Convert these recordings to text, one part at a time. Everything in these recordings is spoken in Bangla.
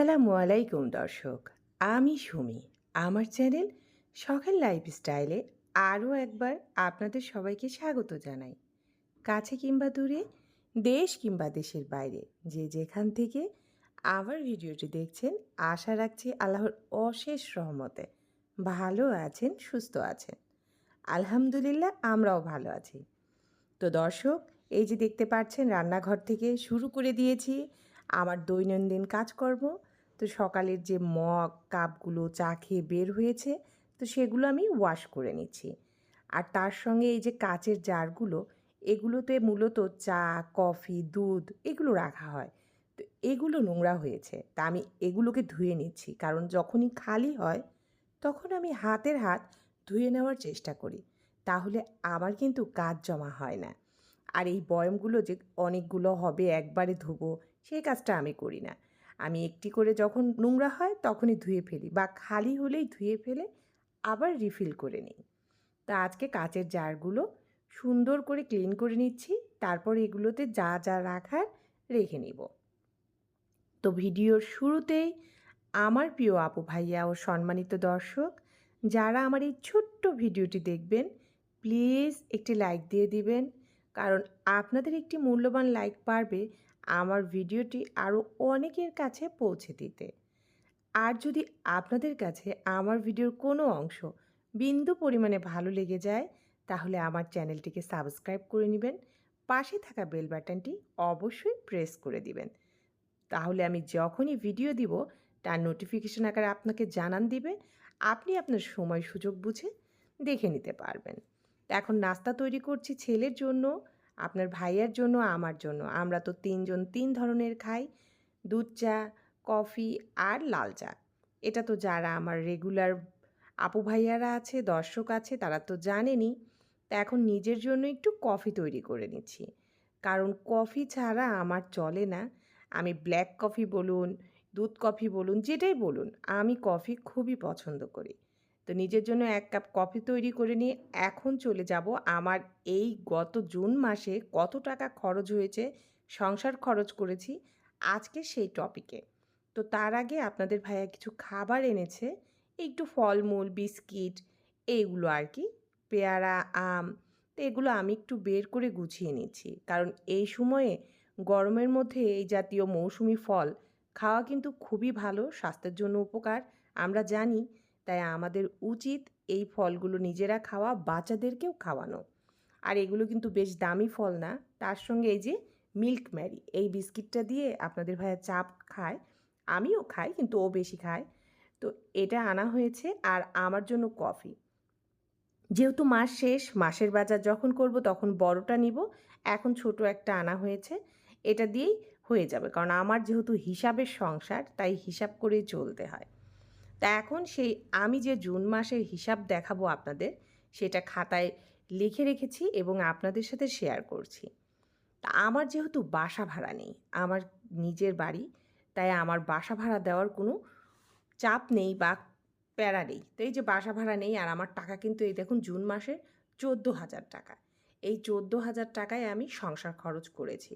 আসসালামু আলাইকুম, দর্শক। আমি সুমি। আমার চ্যানেল সকাল লাইফস্টাইলে আরও একবার আপনাদের সবাইকে স্বাগত জানাই। কাছে কিংবা দূরে, দেশ কিংবা দেশের বাইরে, যে যেখান থেকে আমার ভিডিওটি দেখছেন, আশা রাখছি আল্লাহর অশেষ রহমতে ভালো আছেন, সুস্থ আছেন। আলহামদুলিল্লাহ, আমরাও ভালো আছি। তো দর্শক, এই যে দেখতে পাচ্ছেন, রান্নাঘর থেকে শুরু করে দিয়েছি। আমার দৈনন্দিন কাজকর্ম তো সকালের যে মগ, কাপগুলো, চা খেয়ে বের হয়েছে, তো সেগুলো আমি ওয়াশ করে নিচ্ছি। আর তার সঙ্গে এই যে কাচের জারগুলো, এগুলোতে মূলত চা, কফি, দুধ, এগুলো রাখা হয়। তো এগুলো নোংরা হয়েছে, তা আমি এগুলোকে ধুয়ে নিচ্ছি। কারণ যখনই খালি হয়, তখন আমি হাতের হাত ধুয়ে নেওয়ার চেষ্টা করি। তাহলে আমার কিন্তু কাজ জমা হয় না। আর এই বয়মগুলো যে অনেকগুলো হবে, একবারে ধুবো সেই কাজটা আমি করি না। আমি একটি করে যখন নোংরা হয় তখনই ধুয়ে ফেলি বা খালি হলেই ধুয়ে ফেলে আবার রিফিল করে নিই। তা আজকে কাচের জারগুলো সুন্দর করে ক্লিন করে নিচ্ছি, তারপর এগুলোতে যা যা রাখার রেখে নিব। তো ভিডিওর শুরুতেই আমার প্রিয় আপু ভাইয়া ও সম্মানিত দর্শক, যারা আমার এই ছোট্ট ভিডিওটি দেখবেন প্লিজ একটি লাইক দিয়ে দিবেন কারণ আপনাদের একটি মূল্যবান লাইক পারবে আমার ভিডিওটি আরও অনেকের কাছে পৌঁছে দিতে। আর যদি আপনাদের কাছে আমার ভিডিওর কোনো অংশ বিন্দু পরিমাণে ভালো লেগে যায়, তাহলে আমার চ্যানেলটিকে সাবস্ক্রাইব করে নেবেন, পাশে থাকা বেল বাটনটি অবশ্যই প্রেস করে দিবেন। তাহলে আমি যখনই ভিডিও দিব, তার নোটিফিকেশন আকারে আপনাকে জানান দিবে, আপনি আপনার সময় সুযোগ বুঝে দেখে নিতে পারবেন। এখন নাস্তা তৈরি করছি ছেলের জন্য, আপনার ভাইয়ের জন্য, আমার জন্য। আমরা তো তিনজন তিন ধরনের খাই, দুধ চা, কফি আর লাল চা। এটা তো যারা আমার রেগুলার আপু ভাইয়ারা আছে, দর্শক আছে, তারা তো জানেনই তা এখন নিজের জন্য একটু কফি তৈরি করে নিচ্ছি। কারণ কফি ছাড়া আমার চলে না। আমি ব্ল্যাক কফি বলুন, দুধ কফি বলুন, যেটাই বলুন, আমি কফি খুবই পছন্দ করি। তো নিজের জন্য এক কাপ কফি তৈরি করে নিয়ে এখন চলে যাব আমার এই গত জুন মাসে কত টাকা খরচ হয়েছে, সংসার খরচ করেছি আজকে সেই টপিকে তো তার আগে আপনাদের ভাইয়া কিছু খাবার এনেছে, একটু ফলমূল, বিস্কিট এইগুলো আর কি, পেয়ারা, আম, তো এগুলো আমি একটু বের করে গুছিয়ে নিচ্ছি। কারণ এই সময়ে গরমের মধ্যে এই জাতীয় মৌসুমি ফল খাওয়া কিন্তু খুবই ভালো, স্বাস্থ্যের জন্য উপকার। আমরা জানি তাই আমাদের উচিত এই ফলগুলো নিজেরা খাওয়া, বাচ্চাদেরকেও খাওয়ানো। আর এগুলো কিন্তু বেশ দামি ফল না। তার সঙ্গে এই যে মিল্ক ম্যারি, এই বিস্কিটটা দিয়ে আপনাদের ভাইয়া চাপ খায়, আমিও খাই কিন্তু ও বেশি খায়। তো এটা আনা হয়েছে আর আমার জন্য কফি। যেহেতু মাস শেষ, মাসের বাজার যখন করব তখন বড়টা নিব। এখন ছোট একটা আনা হয়েছে। এটা দিয়েই হয়ে যাবে। কারণ আমার যেহেতু হিসাবের সংসার, তাই হিসাব করেই চলতে হয়। তা এখন সেই আমি যে জুন মাসের হিসাব দেখাবো আপনাদের, সেটা খাতায় লিখে রেখেছি এবং আপনাদের সাথে শেয়ার করছি। তা আমার যেহেতু বাসা ভাড়া নেই, আমার নিজের বাড়ি, তাই আমার বাসা ভাড়া দেওয়ার কোনো চাপ নেই বা প্যারা নেই। তো এই যে বাসা ভাড়া নেই আর আমার টাকা কিন্তু এই দেখুন জুন মাসে চোদ্দ হাজার টাকা। এই চোদ্দ হাজার টাকায় আমি সংসার খরচ করেছি।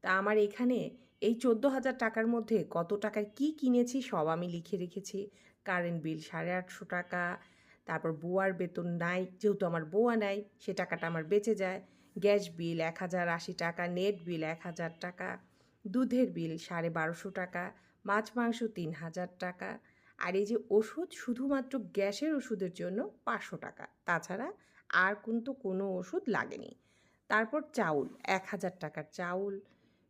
তা আমার এখানে এই চোদ্দ হাজার টাকার মধ্যে কত টাকায় কি কিনেছি সব আমি লিখে রেখেছি। কারেন্ট বিল সাড়ে আটশো টাকা, তারপর বুয়ার বেতন নাই, যেহেতু আমার বোয়া নাই, সে টাকাটা আমার বেঁচে যায়। গ্যাস বিল এক হাজার আশি টাকা নেট বিল এক হাজার টাকা, দুধের বিল সাড়ে বারোশো টাকা, মাছ মাংস তিন হাজার টাকা, আর এই যে ওষুধ শুধুমাত্র গ্যাসের ওষুধের জন্য পাঁচশো টাকা, তাছাড়া আর কিন্তু কোনো ওষুধ লাগেনি। তারপর চাউল, এক হাজার টাকার চাউল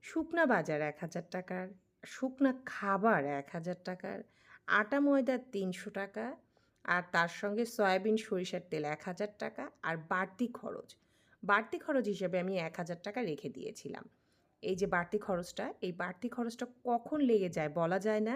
শুকনা বাজার এক হাজার টাকার, শুকনা খাবার এক হাজার টাকার, আটা ময়দার তিনশো টাকা, আর তার সঙ্গে সয়াবিন, সরিষার তেল এক হাজার টাকা, আর বাড়তি খরচ। বাড়তি খরচ হিসেবে আমি এক হাজার টাকা রেখে দিয়েছিলাম। এই যে বাড়তি খরচটা, এই বাড়তি খরচটা কখন লেগে যায় বলা যায় না।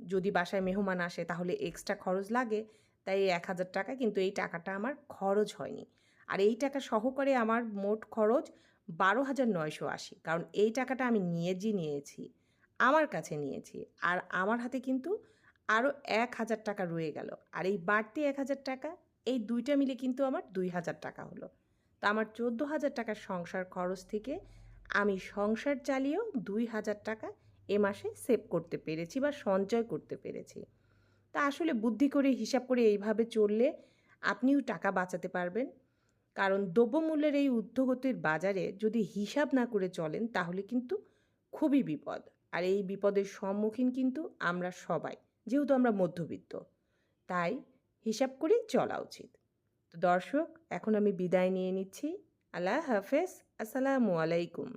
যদি বাসায় মেহমান আসে তাহলে এক্সট্রা খরচ লাগে, তাই এই এক হাজার টাকা কিন্তু এই টাকাটা আমার খরচ হয়নি। আর এই টাকা সহকারে আমার মোট খরচ বারো হাজার নয়শো আশি। কারণ এই টাকাটা আমি নিয়েছি নিয়েছি, আমার কাছে নিয়েছি। আর আমার হাতে কিন্তু আরও এক হাজার টাকা রয়ে গেল। আর এই বাড়তি এক হাজার টাকা, এই দুইটা মিলে কিন্তু আমার দুই হাজার টাকা হলো। তা আমার চোদ্দ হাজার টাকার সংসার খরচ থেকে আমি সংসার চালিয়েও দুই হাজার টাকা এ মাসে সেভ করতে পেরেছি বা সঞ্চয় করতে পেরেছি। তা আসলে বুদ্ধি করে হিসাব করে এইভাবে চললে আপনিও টাকা বাঁচাতে পারবেন। কারণ দ্রব্যমূল্যের এই ঊর্ধ্বগতির বাজারে যদি হিসাব না করে চলেন, তাহলে কিন্তু খুবই বিপদ। আর এই বিপদের সম্মুখীন কিন্তু আমরা সবাই, যেহেতু আমরা মধ্যবিত্ত। তাই হিসাব করেই চলা উচিত। তো দর্শক, এখন আমি বিদায় নিয়ে নিচ্ছি। আল্লাহ হাফেজ। আসসালামু আলাইকুম।